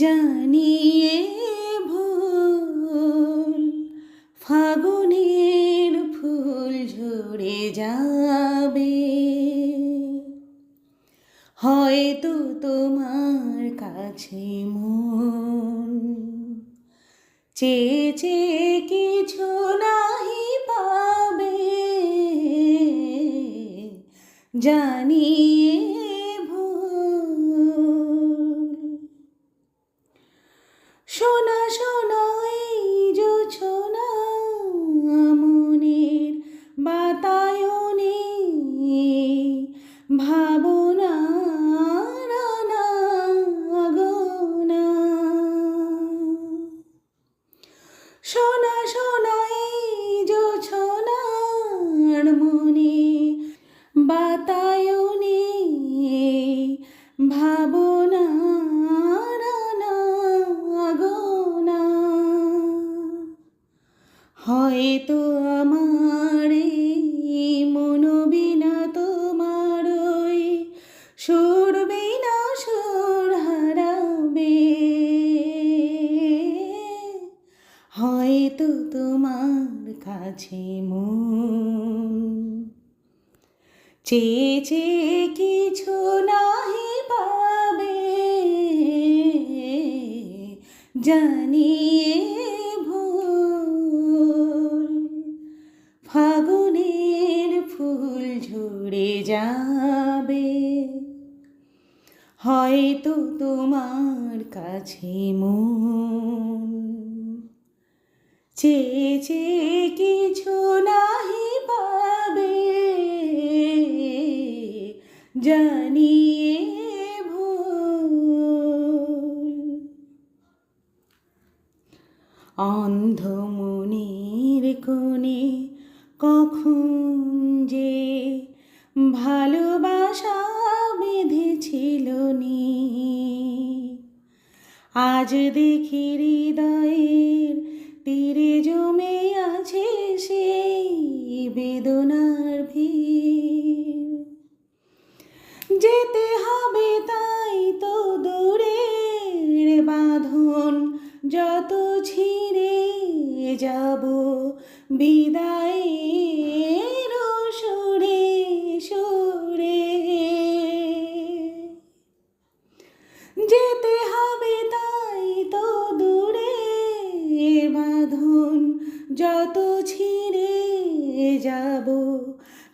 জানিয়ে ভুল ফাগুনের ফুল ঝরে যাবে। হয়তো তোমার কাছে মন। চেয়ে কিছু নাহি পাবে। জানিয়ে হয়তো তোমার কাছে মন। চেয়ে চেয়ে কিছু নাহি পাবে। জানিয়ে ভুল ফাগুনের ফুল ঝরে যাবে। হয়তো তোমার কাছে মন। চেয়ে চেয়ে কিছু নাহি পাবে, জানিয়ে ভুল। অন্ধ মনের কোণে কখন যে ভালোবাসা বেঁধেছিল নি আজ দেখি হৃদয়ের তীরে জমে আছে সেই বেদনার ভিড়। যেতে হবে তাই তো দূরের বাঁধন, যত ছিঁড়ে যাব বিদায়ের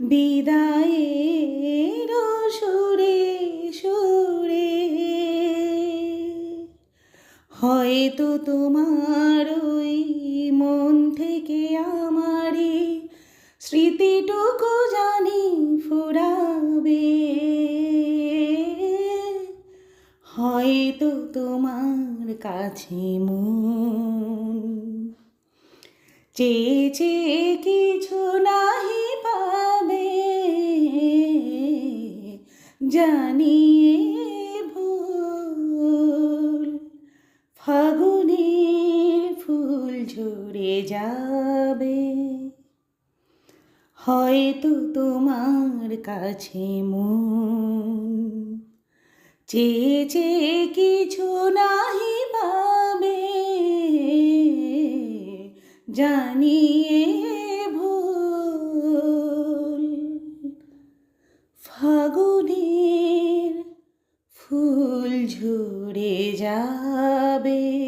বিদায়ের সুরে সুরে। হয়তো তোমার ওই মন থেকে আমারই স্মৃতিটুকু জানি ফুরাবে। হয়তো তোমার কাছে মন চেয়ে চেয়ে কিছু নাহি জানিয়ে ভুল, ফাগুনের ফুল ঝরে যাবে। হয়তো তোমার কাছে মন চেয়ে কিছু নাহি পাবে, জানিয়ে ফুল ঝরে যাবে।